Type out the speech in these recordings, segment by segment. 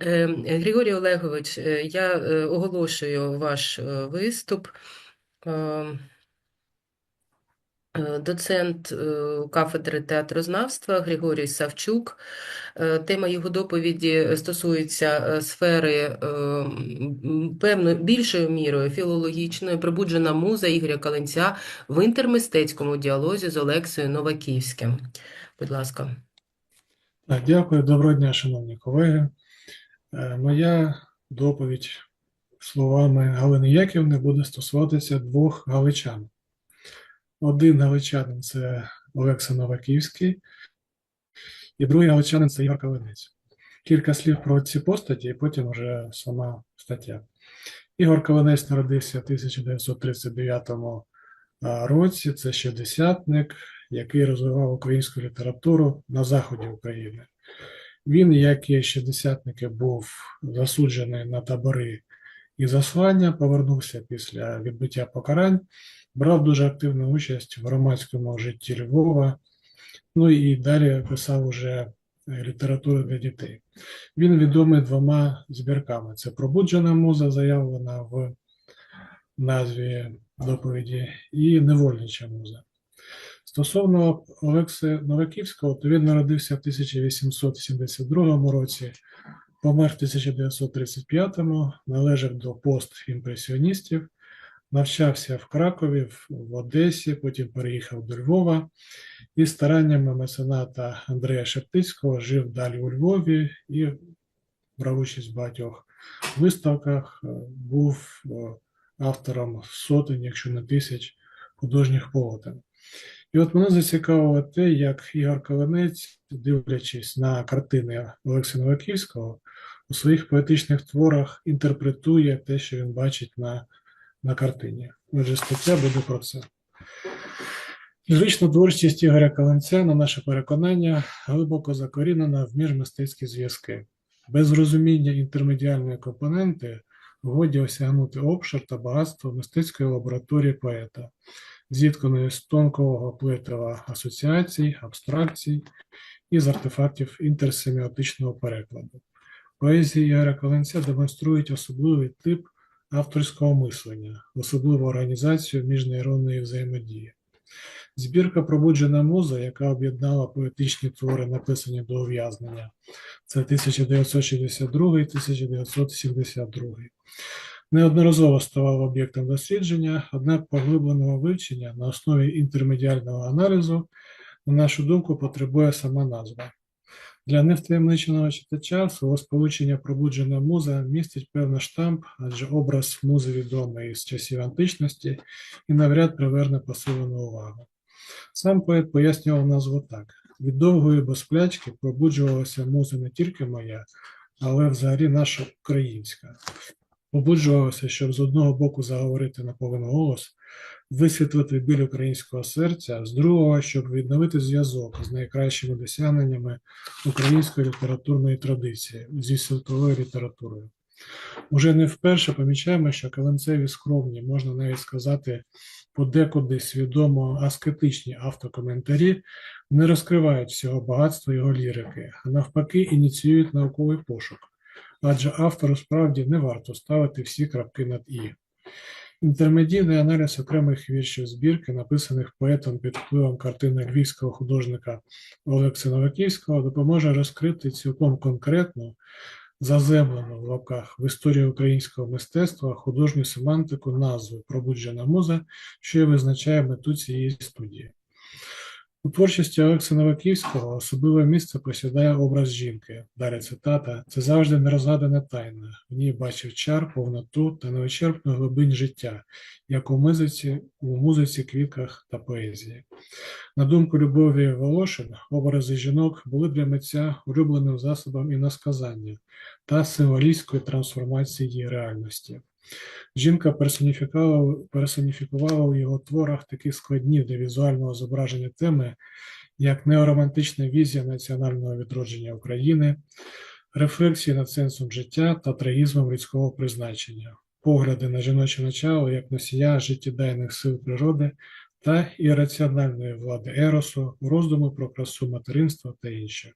Е, Григорій Олегович, е, я е, оголошую ваш виступ. Доцент кафедри театрознавства Григорій Савчук. Тема його доповіді стосується сфери певною більшою мірою філологічної, пробуджена муза Ігоря Каленця в інтермистецькому діалозі з Олексією Новаківським. Будь ласка. Дякую, доброго дня, шановні колеги. Е, Моя доповідь словами Галини Яківни буде стосуватися двох галичан. Один галичанин це Олекса Новаківський, і другий галичанин це Ігор Калинець. Кілька слів про ці постаті, і потім вже сама стаття. Ігор Калинець народився в 1939 році. Це шістдесятник, який розвивав українську літературу на заході України. Він, як і шістдесятники, був засуджений на табори і заслання, повернувся після відбуття покарань, брав дуже активну участь в громадському житті Львова, ну і далі писав уже літературу для дітей. Він відомий двома збірками: це Пробуджена муза, заявлена в назві доповіді, і Невольнича муза. Стосовно Олекси Новаківського, то він народився в 1872 році, помер в 1935, належав до постімпресіоністів, навчався в Кракові, в- Одесі, потім переїхав до Львова і стараннями мецената Андрея Шептицького жив далі у Львові і брав участь в багатьох виставках, е, був е, автором сотень, якщо не тисяч художніх полотен. І от мене зацікавило те, як Ігор Калинець, дивлячись на картини Олекса Новаківського, у своїх поетичних творах інтерпретує те, що він бачить на, на картині. Отже, стаття буде про це. Лірична творчість Ігоря Калинця, на наше переконання, глибоко закорінена в міжмистецькі зв'язки. Без розуміння інтермедіальної компоненти годі осягнути обшир та багатство мистецької лабораторії поета, зітканої з тонкого плетива асоціацій, абстракцій і з артефактів інтерсеміотичного перекладу. Поезії Ігоря Калинця демонструють особливий тип авторського мислення, особливу організацію міжнейронної взаємодії. Збірка Пробуджена муза, яка об'єднала поетичні твори, написані до ув'язнення, це 1962-1972. Неодноразово ставав об'єктом дослідження, однак поглибленого вивчення на основі інтермедіального аналізу, на нашу думку, потребує сама назва. Для невтаємниченого читача словосполучення пробуджена муза містить певний штамп, адже образ музи відомий з часів античності і навряд приверне посилену увагу. Сам поет пояснював назву так: від довгої безплячки пробуджувалася муза не тільки моя, але взагалі наша українська. Побуджувалася, щоб з одного боку заговорити на повен голос, висвітлити біль українського серця, з другого, щоб відновити зв'язок з найкращими досягненнями української літературної традиції зі світовою літературою. Уже не вперше помічаємо, що каленцеві скромні, можна навіть сказати, подекуди свідомо аскетичні автокоментарі не розкривають всього багатства його лірики, а навпаки ініціюють науковий пошук, адже автору справді не варто ставити всі крапки над «і». Інтермедійний аналіз окремих віршів збірки, написаних поетом під впливом картини львівського художника Олекса Новаківського, допоможе розкрити цілком конкретну, заземлену в лапках в історії українського мистецтва художню семантику назви Пробуджена муза, що і визначає мету цієї студії. У творчості Олекса Новаківського особливе місце посідає образ жінки. Далі цитата: це завжди нерозгадана тайна. В ній бачив чар, повноту та невичерпну глибинь життя, як у музиці, у музиці, квітках та поезії. На думку Любові Волошин, образи жінок були для митця улюбленим засобом іносказання та символістської трансформації реальності. Жінка персоніфікувала, у його творах такі складні для візуального зображення теми, як неоромантична візія національного відродження України, рефлексії над сенсом життя та трагізмом людського призначення, погляди на жіноче начало як носія життєдайних сил природи та ірраціональної влади еросу, роздуми про красу материнства та інше.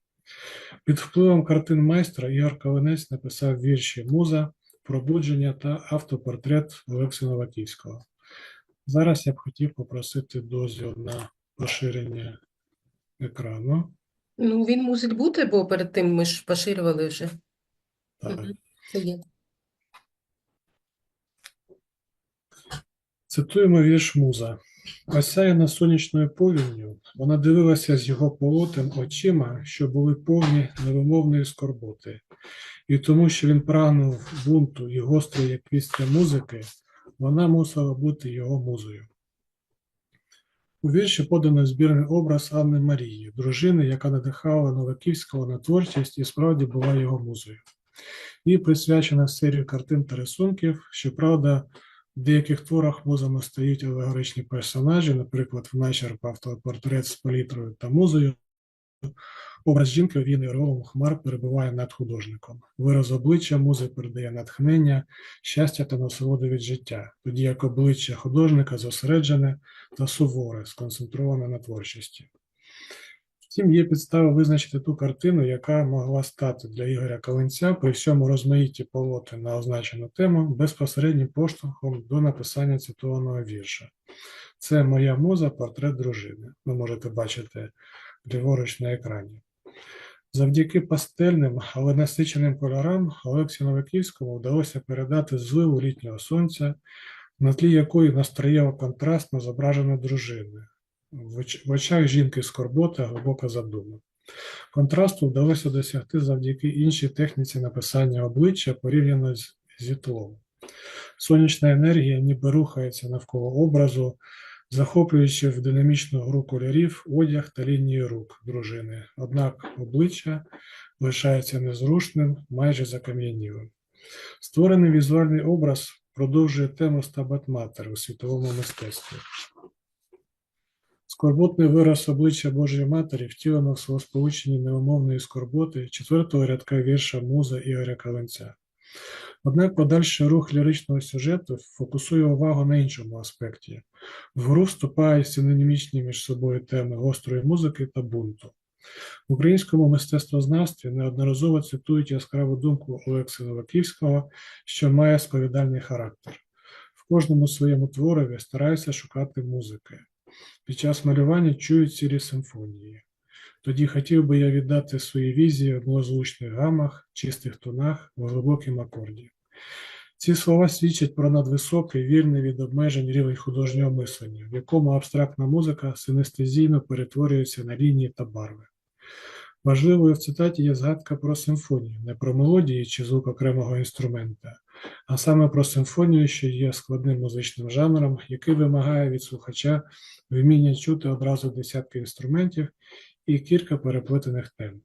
Під впливом картин майстра Ігор Калинець написав вірші Муза, Пробудження та автопортрет Олекси Новаківського. Зараз я б хотів попросити дозвіл на поширення екрану. Ну, він мусить бути, бо перед тим ми ж поширювали вже. Так. Мгм. Це є. Цитуємо вірш Муза. Осяяна сонячною повінню, вона дивилася з його полотен очима, що були повні невимовної скорботи. І тому, що він прагнув бунту і гострої як після музики, вона мусила бути його музою. У вірші подано збірний образ Анни Марії, дружини, яка надихала Новаківського на творчість і справді була його музою. Їй присвячена серія картин та рисунків, щоправда, в деяких творах музами стають алегоричні персонажі, наприклад, в начерп автопортрет з палітрою та музою. Образ жінки овіяний ореолом хмар перебуває над художником. Вираз обличчя музи передає натхнення, щастя та насолоду від життя, тоді як обличчя художника зосереджене та суворе, сконцентроване на творчості. Втім, є підстава визначити ту картину, яка могла стати для Ігоря Калинця при всьому розмаїтті полотен на означену тему безпосереднім поштовхом до написання цитованого вірша. Це моя муза, портрет дружини. Ви можете бачити ліворуч на екрані. Завдяки пастельним, але насиченим кольорам Олексію Новаківському вдалося передати зливу літнього сонця, на тлі якої настроєво контрастно зображена дружина. В очах жінки скорбота, глибока задума. Контрасту вдалося досягти завдяки іншій техніці написання обличчя порівняно з зі тлом. Сонячна енергія ніби рухається навколо образу, захоплюючи в динамічну гру кольорів одяг та лінії рук дружини. Однак обличчя лишається незрушним, майже закам'янілим. Створений візуальний образ продовжує тему Стабат Матер у світовому мистецтві. Скорботний вираз обличчя Божої Матері втілено в словосполученні невимовної скорботи четвертого рядка вірша Муза Ігоря Каленця. Однак подальший рух ліричного сюжету фокусує увагу на іншому аспекті. В гру вступають синонімічні між собою теми гострої музики та бунту. В українському мистецтвознавстві неодноразово цитують яскраву думку Олекси Новаківського, що має сповідальний характер. В кожному своєму творові стараються шукати музики. Під час малювання чують цілі симфонії. Тоді хотів би я віддати свої візії в милозвучних гамах, чистих тонах, в глибокім акорді. Ці слова свідчать про надвисокий, вільний від обмежень рівень художнього мислення, в якому абстрактна музика синестезійно перетворюється на лінії та барви. Важливою в цитаті є згадка про симфонію, не про мелодії чи звук окремого інструмента, а саме про симфонію, що є складним музичним жанром, який вимагає від слухача вміння чути одразу десятки інструментів і кілька переплетених тем.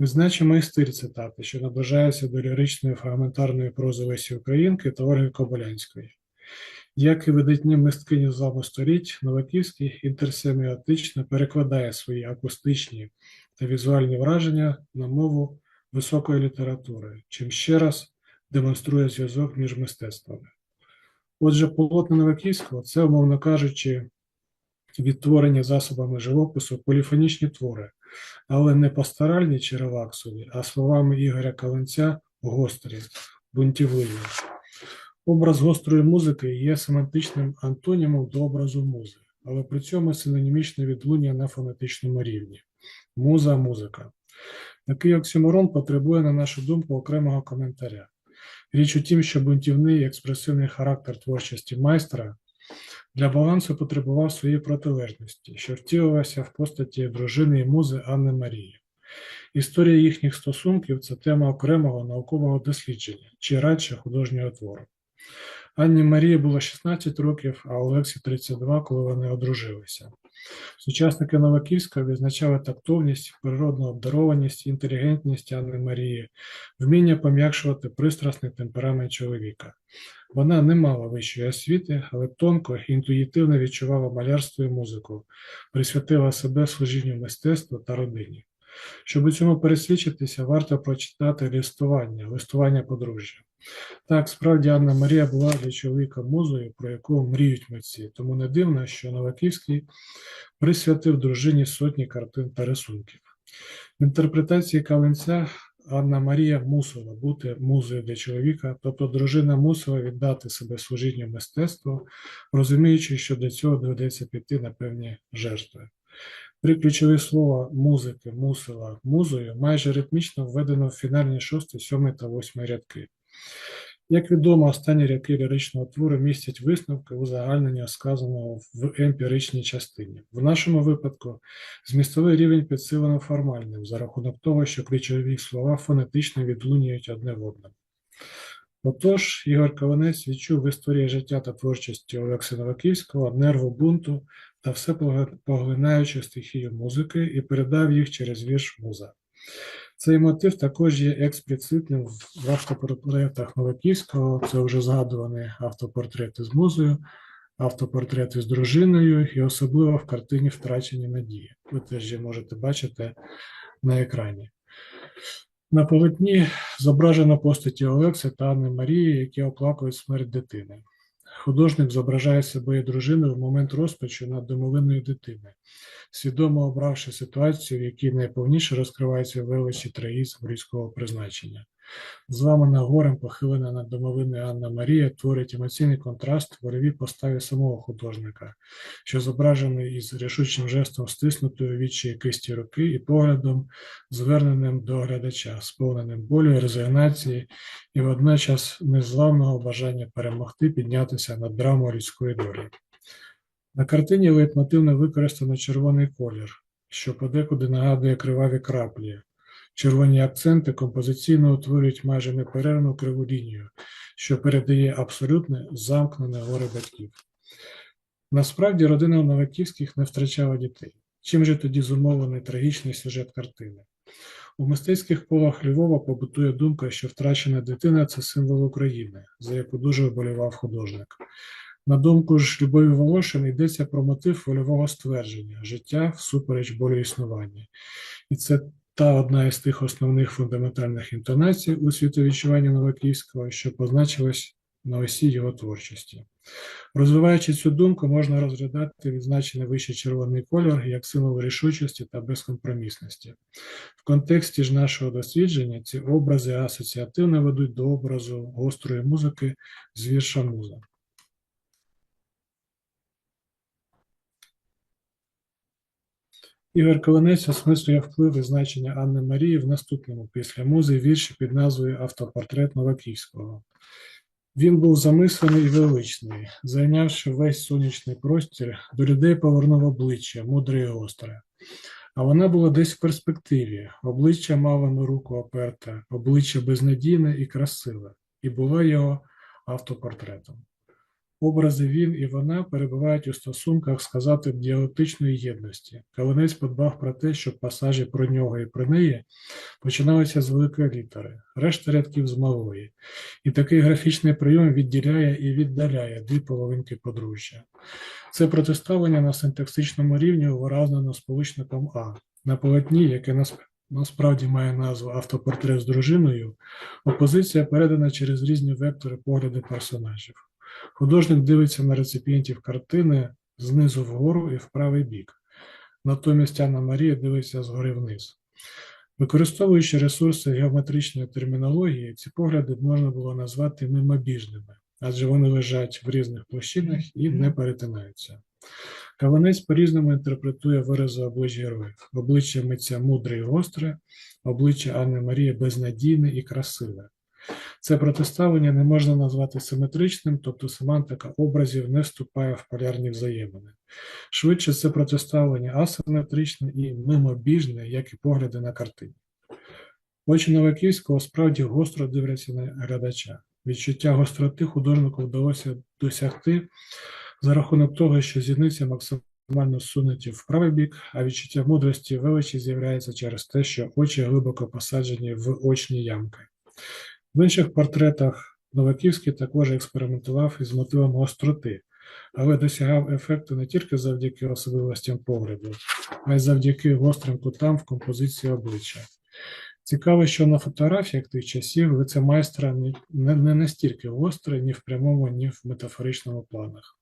Відзначимо і стиль цитати, що наближається до ліричної фрагментарної прози Лесі Українки та Ольги Кобилянської. Як і видатні мисткині зламу століть, Новаківський інтерсеміотично перекладає свої акустичні та візуальні враження на мову високої літератури, чим ще раз демонструє зв'язок між мистецтвами. Отже, полотна Новаківського це, умовно кажучи, відтворені засобами живопису поліфонічні твори, але не пасторальні чи релаксові, а словами Ігоря Каленця гострі, бунтівливі. Образ гострої музики є семантичним антонімом до образу музи, але при цьому синонімічне відлуння на фонетичному рівні. Муза музика. Такий оксюморон потребує, на нашу думку, окремого коментаря. Річ у тім, що бунтівний і експресивний характер творчості майстра для балансу потребував своєї протилежності, що втілилася в постаті дружини і музи Анни Марії. Історія їхніх стосунків це тема окремого наукового дослідження чи радше художнього твору. Анні Марії було 16 років, а Олексі 32, коли вони одружилися. Сучасники Новаківська відзначали тактовність, природну обдарованість, інтелігентність Анни Марії, вміння пом'якшувати пристрасний темперамент чоловіка. Вона не мала вищої освіти, але тонко і інтуїтивно відчувала малярство і музику, присвятила себе служінню мистецтву та родині. Щоб у цьому пересвідчитися, варто прочитати листування, листування подружжя. Так, справді Анна Марія була для чоловіка музою, про яку мріють митці, тому не дивно, що Новаківський присвятив дружині сотні картин та рисунків. В інтерпретації Каленця Анна Марія мусила бути музою для чоловіка, тобто дружина мусила віддати себе служінню мистецтву, розуміючи, що для цього доведеться піти на певні жертви. Три ключові слова музики, мусила, музою майже ритмічно введено в фінальні шостий, сьомий та восьмий рядки. Як відомо, останні рядки ліричного твору містять висновки узагальнення сказаного в емпіричній частині. В нашому випадку змістовий рівень підсилено формальним за рахунок того, що ключові слова фонетично відлунюють одне в одному. Отож, Ігор Каванець відчув в історії життя та творчості Олекси Новаківського нерву бунту та все поглинаючу стихію музики і передав їх через вірш муза. Цей мотив також є експліцитним в автопортретах Новаківського, це вже згадувані автопортрети з музою, автопортрети з дружиною і особливо в картині Втрачені надії. Ви теж можете бачити на екрані. На полотні зображено постаті Олекси та Анни Марії, які оплакують смерть дитини. Художник зображає себе і дружину в момент розпачу над домовиною дитини, свідомо обравши ситуацію, в якій найповніше розкривається величі трагізм людського призначення. Зламана горем, похилена над домовиною Анна Марія творить емоційний контраст в вольовій поставі самого художника, що зображений із рішучим жестом стиснутої відчої кисті руки і поглядом, зверненим до глядача, сповненим болю резигнації, і водночас незламного бажання перемогти, піднятися над драмою людської долі. На картині лейтмотивно використано червоний колір, що подекуди нагадує криваві краплі. Червоні акценти композиційно утворюють майже неперервну криву лінію, що передає абсолютне замкнене горе батьків. Насправді родина Новаківських не втрачала дітей. Чим же тоді зумовлений трагічний сюжет картини? У мистецьких колах Львова побутує думка, що втрачена дитина це символ України, за яку дуже вболівав художник. На думку ж Любові Волошин йдеться про мотив вольового ствердження життя всупереч болю існування. І це та одна із тих основних фундаментальних інтонацій у світовідчуванні Новаківського, що позначилась на осі його творчості. Розвиваючи цю думку, можна розглядати відзначений вище червоний кольор як символ рішучості та безкомпромісності. В контексті ж нашого дослідження ці образи асоціативно ведуть до образу гострої музики з вірша муза. Ігор Колонець осмислює вплив і значення Анни Марії в наступному після музи вірші під назвою Автопортрет Новаківського. Він був замислений і величний, зайнявши весь сонячний простір, до людей повернув обличчя, мудре і гостре. А вона була десь в перспективі, обличчя мало на руку оперте, обличчя безнадійне і красиве, і була його автопортретом. Образи він і вона перебувають у стосунках сказати б діалектичної єдності. Калинець подбав про те, щоб пасажі про нього і про неї починалися з великої літери, решта рядків з малої. І такий графічний прийом відділяє і віддаляє дві половинки подружжя. Це протиставлення на синтаксичному рівні виразнено сполучником А. На полотні, яке насп- насправді має назву автопортрет з дружиною, опозиція передана через різні вектори погляду персонажів. Художник дивиться на реципієнтів картини знизу вгору і в правий бік. Натомість Анна Марія дивиться згори вниз. Використовуючи ресурси геометричної термінології, ці погляди можна було назвати мимобіжними, адже вони лежать в різних площинах і не перетинаються. Каванець по-різному інтерпретує вирази обличчя героїв. Обличчя митця мудре і гостре, обличчя Анни Марії безнадійне і красиве. Це протиставлення не можна назвати симетричним, тобто семантика образів не вступає в полярні взаємини. Швидше це протиставлення асиметричне і мимобіжне, як і погляди на картині. Очі Новаківського справді гостро дивляться на глядача. Відчуття гостроти художнику вдалося досягти за рахунок того, що зіниці максимально сунуті в правий бік, а відчуття мудрості величі з'являється через те, що очі глибоко посаджені в очні ямки. В інших портретах Новаківський також експериментував із мотивом гостроти, але досягав ефекту не тільки завдяки особливостям погляду, а й завдяки гострим кутам в композиції обличчя. Цікаво, що на фотографіях тих часів лице майстра не настільки гостре ні в прямому, ні в метафоричному планах.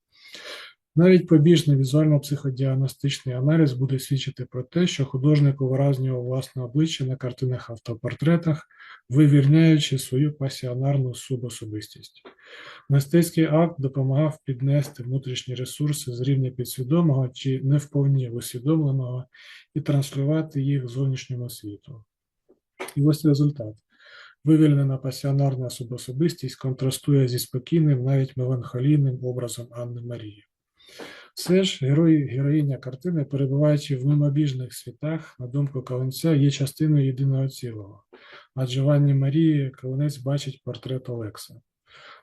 Навіть побіжний візуально-психодіагностичний аналіз буде свідчити про те, що художник увиразнював власне обличчя на картинах автопортретах, вивільняючи свою пасіонарну субособистість. Мистецький акт допомагав піднести внутрішні ресурси з рівня підсвідомого чи не вповні усвідомленого і транслювати їх зовнішньому світу. І ось результат. Вивільнена пасіонарна субособистість контрастує зі спокійним, навіть меланхолійним образом Анни Марії. Все ж герой, героїня картини, перебуваючи в мимобіжних світах, на думку Калинця, є частиною єдиного цілого, адже в Анні Марії Калинець бачить портрет Олекса.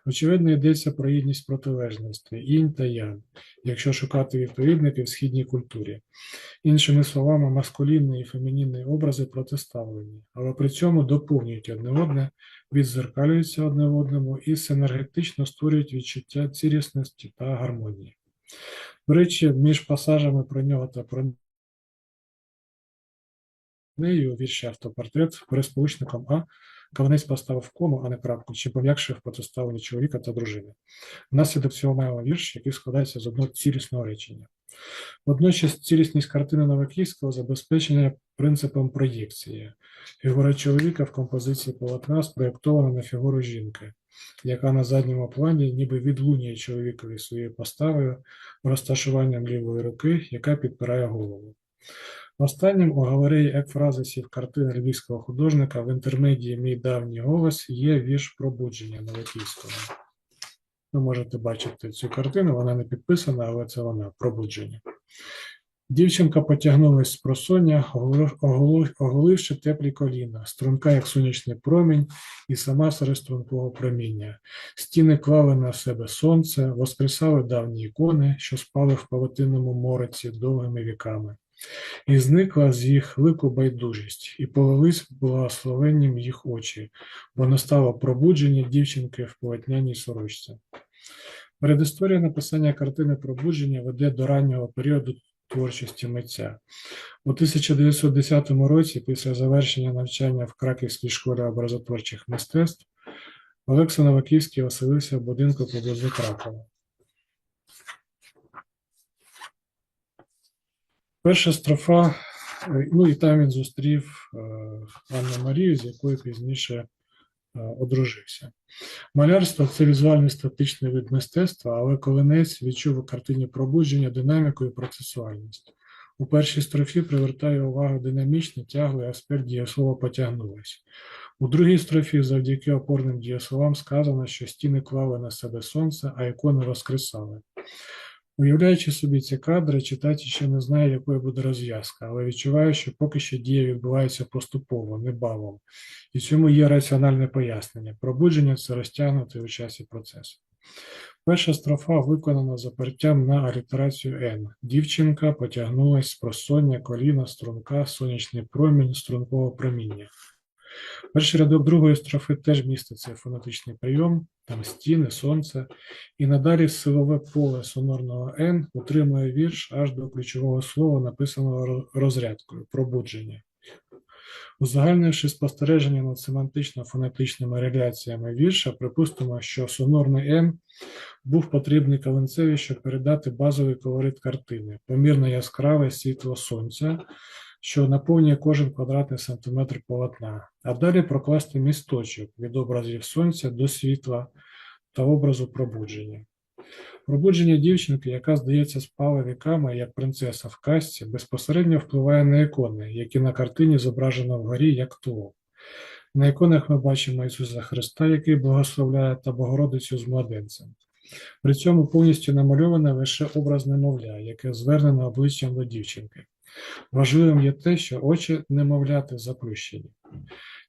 Очевидно, йдеться про єдність протилежностей інь та ян, якщо шукати відповідники в східній культурі. Іншими словами, маскулінні і фемінінні образи протиставлені, але при цьому доповнюють одне одне, відзеркалюються одне в одному і синергетично створюють відчуття цілісності та гармонії. До між пасажами про нього та про неї у вірші автопортрет пересполучником А Каванець поставив кому, а не крапку, чи пом'якшив протиставлення чоловіка та дружини. Внаслідок цього маємо вірш, який складається з одного цілісного речення. Водночас цілісність картини Новаківського забезпечена принципом проєкції. Фігура чоловіка в композиції полотна спроєктована на фігуру жінки, яка на задньому плані ніби відлунює чоловікові своєю поставою, розташуванням лівої руки, яка підпирає голову. Останнім у галереї екфразисів картини львівського художника в інтермедії Мій давній голос є вірш пробудження Новаківського. Ви можете бачити цю картину, вона не підписана, але це вона пробудження. Дівчинка потягнулась з просоння, оголивши теплі коліна, струнка, як сонячний промінь, і сама серед стрункого проміння. Стіни клали на себе сонце, воскресали давні ікони, що спали в павутинному мороці довгими віками. І зникла з їх лику байдужість, і полились благословенням їх очі, бо настало пробудження дівчинки в полотняній сорочці. Передісторія написання картини пробудження веде до раннього періоду творчості митця. У 1910 році, після завершення навчання в Краківській школі образотворчих мистецтв, Олекса Новаківський оселився в будинку поблизу Кракова. Перша строфа, е, ну і там він зустрів е, Анну Марію, з якою пізніше одружився. Малярство це візуальний статичний вид мистецтва, але Колинець відчув у картині пробудження, динаміку і процесуальність. У першій строфі привертає увагу динамічний, тяглий аспект дієслова потягнулись. У другій строфі завдяки опорним дієсловам сказано, що стіни клали на себе сонце, а ікони воскресали. Уявляючи собі ці кадри, читач ще не знає, якою буде розв'язка, але відчуває, що поки що дія відбувається поступово, не балом. І цьому є раціональне пояснення. Пробудження це розтягнутий у часі процес. Перша строфа виконана запертям на алітерацію Н. Дівчинка потягнулась з просоння, коліна, струнка, сонячний промінь, стрункового проміння. Перший рядок другої строфи теж містить цей фонетичний прийом, там стіни, сонце, і надалі силове поле сонорного Н утримує вірш аж до ключового слова, написаного розрядкою пробудження. Узагальнивши спостереження над семантично-фонетичними реляціями вірша, припустимо, що сонорний Н був потрібний Калинцеві, щоб передати базовий колорит картини, помірно яскраве світло сонця, що наповнює кожен квадратний сантиметр полотна, а далі прокласти місточок від образів сонця до світла та образу пробудження. Пробудження дівчинки, яка, здається, спала віками, як принцеса в казці, безпосередньо впливає на ікони, які на картині зображено вгорі як тло. На іконах ми бачимо Ісуса Христа, який благословляє, та Богородицю з младенцем. При цьому повністю намальоване лише образ немовля, яке звернено обличчям до дівчинки. Важливим є те, що очі немовляти заплющені.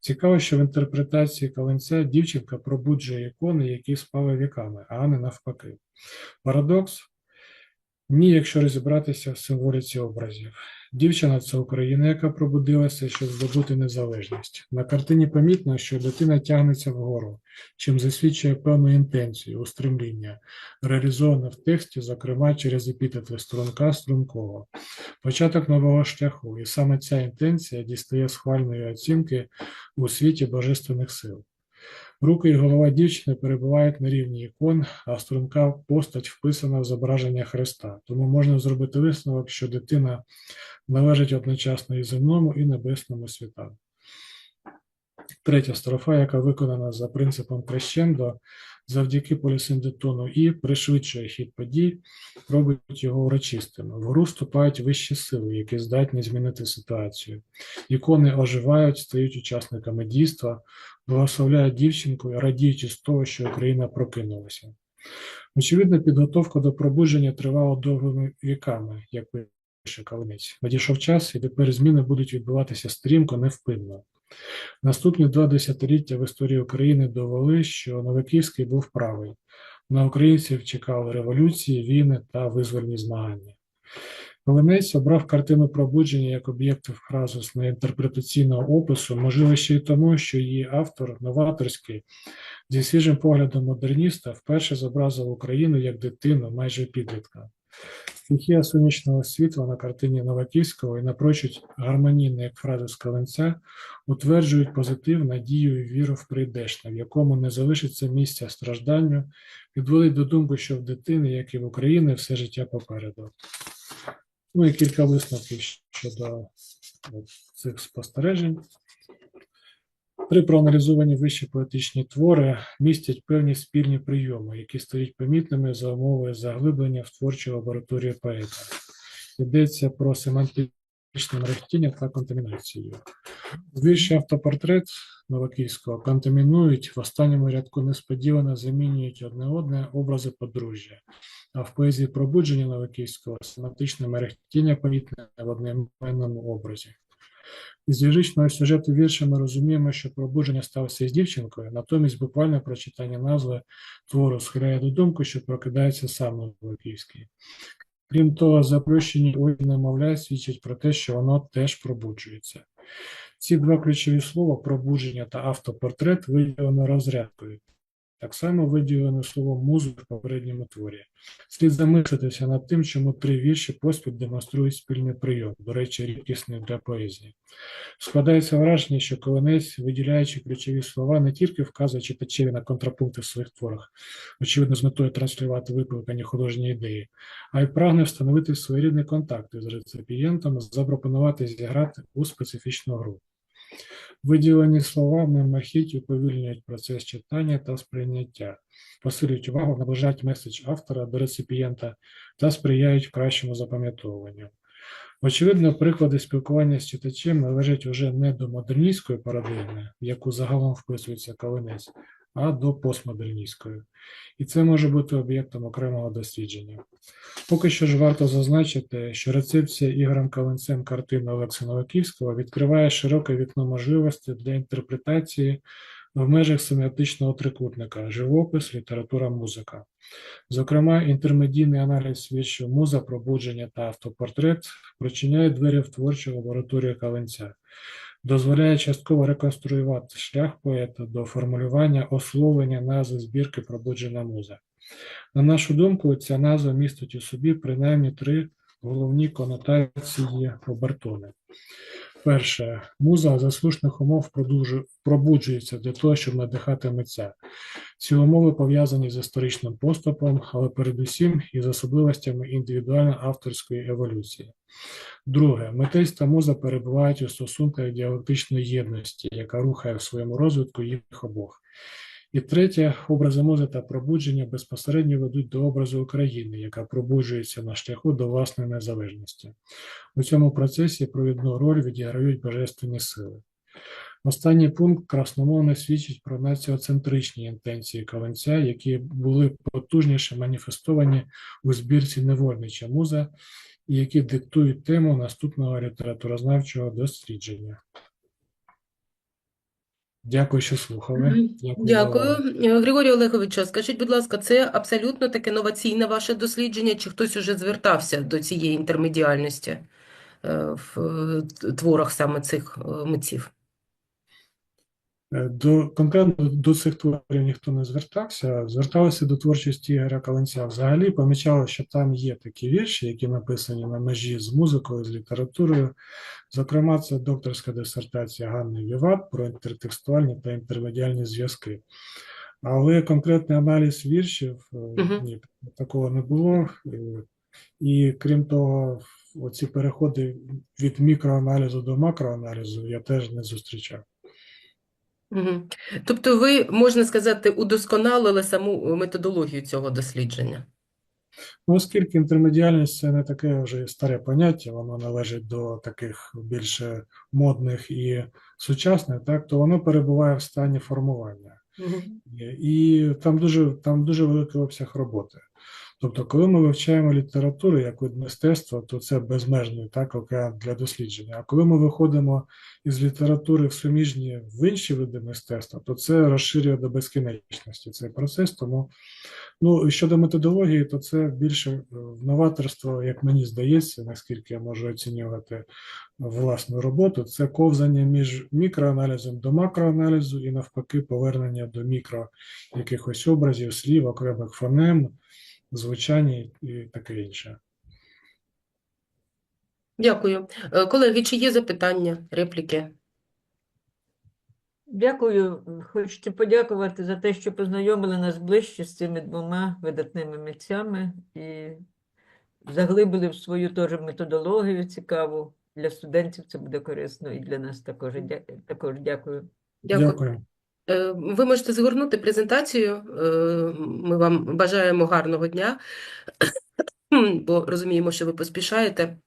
Цікаво, що в інтерпретації Каленця дівчинка пробуджує ікони, які спали віками, а не навпаки. Парадокс? Ні, якщо розібратися в символіці образів. Дівчина це Україна, яка пробудилася, щоб здобути незалежність. На картині помітно, що дитина тягнеться вгору, чим засвідчує певну інтенцію, устремління, реалізоване в тексті, зокрема через епітети струнка стрункого. Початок нового шляху, і саме ця інтенція дістає схвальної оцінки у світі божественних сил. Руки і голова дівчини перебувають на рівні ікон, а струнка постать вписана в зображення Христа. Тому можна зробити висновок, що дитина належить одночасно і земному, і небесному світам. Третя строфа, яка виконана за принципом крещендо, завдяки полісиндетону І пришвидшує хід подій, робить його урочистим. В гру вступають вищі сили, які здатні змінити ситуацію. Ікони оживають, стають учасниками дійства, благословляють дівчинку і радіють із того, що Україна прокинулася. Очевидно, підготовка до пробудження тривала довгими віками, як пише Калинець. Надійшов час, і тепер зміни будуть відбуватися стрімко, невпинно. Наступні два десятиліття в історії України довели, що Новоківський був правий. На українців чекали революції, війни та визвольні змагання. Колинець обрав картину пробудження як об'єкт фразосно-інтерпретаційного опису, можливо, ще й тому, що її автор, новаторський, зі свіжим поглядом модерніста, вперше зобразив Україну як дитину, майже підлітка. Стихія сонячного світла на картині Новаківського і напрочуд гармонійна, як фраза з Калинця, утверджують позитив, надію і віру в прийдешне, в якому не залишиться місця стражданню, підводить до думки, що в дитини, як і в Україні, все життя попереду. Ну і кілька висновків щодо цих спостережень. Три проаналізовані вищі поетичні твори містять певні спільні прийоми, які стають помітними за умови заглиблення в творчу лабораторію поета. Йдеться про семантичне мерехтіння та контамінацію. Вірші автопортрет Новаківського контамінують, в останньому рядку несподівано замінюють одне одне образи подружжя, а в поезії пробудження Новаківського семантичне мерехтіння помітне в одноіменному образі. Із ліричного сюжету вірша ми розуміємо, що пробудження сталося із дівчинкою, натомість буквальне прочитання назви твору схиляє до думки, що прокидається сам Новаківський. Крім того, заплющені очі немовля свідчать про те, що воно теж пробуджується. Ці два ключові слова пробудження та автопортрет виділено розрядкою. Так само виділено слово музу в попередньому творі. Слід замислитися над тим, чому три вірші поспіль демонструють спільний прийом, до речі, рідкісний для поезії. Складається враження, що Колонець, виділяючи ключові слова, не тільки вказує читачеві на контрапункти в своїх творах, очевидно, з метою транслювати викликані художні ідеї, а й прагне встановити своєрідний контакт із реципієнтом, запропонувати зіграти у специфічну гру. Виділені слова мимохідь уповільнюють процес читання та сприйняття, посилюють увагу, наближають меседж автора до реципієнта та сприяють кращому запам'ятовуванню. Очевидно, приклади спілкування з читачем належать уже не до модерністської парадигми, в яку загалом вписується Калинець, а до постмодерністської. І це може бути об'єктом окремого дослідження. Поки що ж варто зазначити, що рецепція Ігорем Калинцем картини Олекса Новаківського відкриває широке вікно можливостей для інтерпретації в межах семіотичного трикутника живопис, література, музика. Зокрема, інтермедійний аналіз віршів муза, пробудження та автопортрет прочиняє двері в творчу лабораторію Калинця, дозволяє частково реконструювати шлях поета до формулювання ословлення назви збірки пробуджена муза. На нашу думку, ця назва містить у собі принаймні три головні конотації обертони. Перше, муза за слушних умов пробуджується для того, щоб надихати митця. Ці умови пов'язані з історичним поступом, але передусім із особливостями індивідуально-авторської еволюції. Друге, митець та муза перебувають у стосунках діалектичної єдності, яка рухає в своєму розвитку їх обох. І третє, образи музи та пробудження безпосередньо ведуть до образу України, яка пробуджується на шляху до власної незалежності. У цьому процесі провідну роль відіграють божественні сили. Останній пункт красномовно свідчить про націоцентричні інтенції Калинця, які були потужніше маніфестовані у збірці Невольнича муза, і які диктують тему наступного літературознавчого дослідження. Дякую, що слухали. Дякую. Дякую. Григорій Олегович, скажіть, будь ласка, це абсолютно таке новаційне ваше дослідження, чи хтось уже звертався до цієї інтермедіальності е, в е, творах саме цих е, митців? Е, До, конкретно до цих творів ніхто не звертався. Зверталися до творчості Ігоря Каленця. Взагалі помічали, що там є такі вірші, які написані на межі з музикою, з літературою. Зокрема, це докторська дисертація Ганни Віват про інтертекстуальні та інтермедіальні зв'язки. Але конкретний аналіз віршів Мгм. ні, такого не було. Е, І крім того, оці переходи від мікроаналізу до макроаналізу я теж не зустрічав. Тобто ви, можна сказати, удосконалили саму методологію цього дослідження? Ну, оскільки інтермедіальність це не таке вже старе поняття, воно належить до таких більше модних і сучасних, так, то воно перебуває в стані формування. Мгм. І там дуже, там дуже великий обсяг роботи. Тобто, коли ми вивчаємо літературу як вид мистецтва, то це безмежний так, океан для дослідження. А коли ми виходимо із літератури в суміжні в інші види мистецтва, то це розширює до безкінечності цей процес. Тому ну, щодо методології, то це більше е, новаторство, як мені здається, наскільки я можу оцінювати власну роботу, це ковзання між мікроаналізом до макроаналізу і навпаки повернення до мікро якихось образів, слів, окремих фонем, звучань і таке інше. Дякую. Е, Колеги, чи є запитання, репліки? Дякую. Хочеться подякувати за те, що познайомили нас ближче з цими двома видатними митцями і заглибили в свою теж методологію цікаву. Для студентів це буде корисно і для нас також. Дя- Також дякую. Дякую. Дякую. Е, Ви можете згорнути презентацію. Е, Ми вам бажаємо гарного дня, бо розуміємо, що ви поспішаєте.